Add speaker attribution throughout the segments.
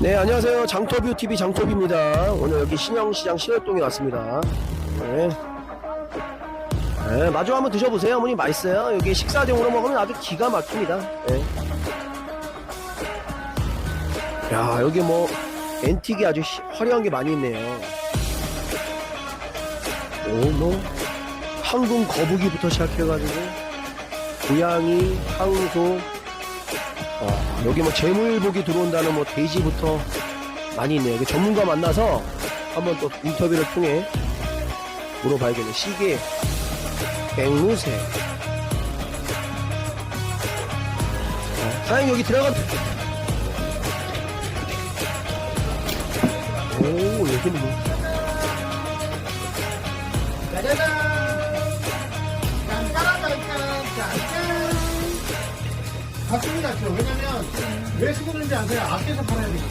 Speaker 1: 네, 안녕하세요. 장터뷰 TV 장터뷰입니다. 오늘 여기 신영시장 신월동에 왔습니다. 네. 네, 마주 한번 드셔보세요. 어머니 맛있어요. 여기 식사용으로 먹으면 아주 기가 막힙니다. 네. 야, 여기 뭐 앤틱이 아주 시- 화려한 게 많이 있네요. 오, 뭐 황금 거북이부터 시작해가지고 고양이, 황소, 어, 여기 뭐 재물복이 들어온다는 뭐 돼지부터 많이 있네요. 전문가 만나서 한번 또 인터뷰를 통해 물어봐야겠네. 시계, 앵무새. 어, 사장님 여기 들어가. 오, 여기는 뭐.
Speaker 2: 같습니다, 저. 왜냐면, 왜 수고는지 아세요? 앞에서 팔아야 때문에.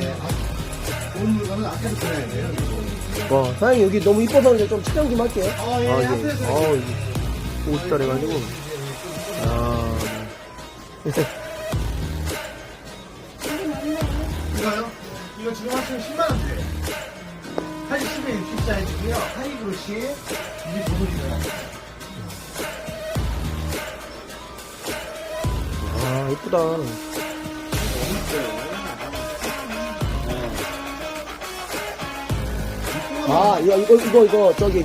Speaker 2: 네, 앞- 좋은 물건은 앞에서 팔아야 돼요.
Speaker 1: 와, 사장님 여기 너무 이뻐서 이제 좀 촬영 좀 할게요.
Speaker 2: 아, 예, 앞에서.
Speaker 1: 어, 옷달 해가지고. 아.
Speaker 2: 이거요? 이거 지금 하시면 10만 원대. 80에 60 사이즈고요. 하이브러시, 이게 도둑이에요.
Speaker 1: 이쁘다. 아, 이거, 이거, 이거, 이거, 저기,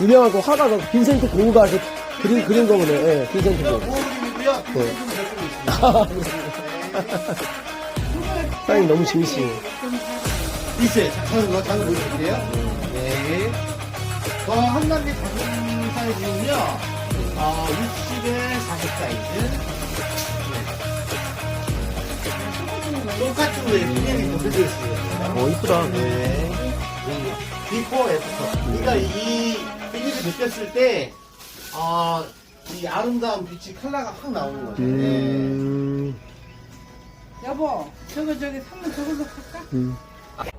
Speaker 1: 유명한 그 화가가 빈센트 고우가 그 그린, 그린 거보네. 예, 빈센트 고우. 네.
Speaker 2: 결정이 있습니다.
Speaker 1: 사장님 너무 재밌어요.
Speaker 2: 있어요. 작은 거, 작은 거 보여드릴게요. 네. 더한 단계 작은 사이즈는요, 어, 60에 40 사이즈. 똑같은 거에 피nem이 더 들어있어요.
Speaker 1: 어, 이쁘다.
Speaker 2: 네. 비포 애프터. 그러니까 이 피님이 느꼈을 때, 어, 이 아름다운 빛이 컬러가 확 나오는 거죠. 네.
Speaker 1: 음,
Speaker 3: 여보, 저거 저기 상문 저걸로 할까?
Speaker 1: 음.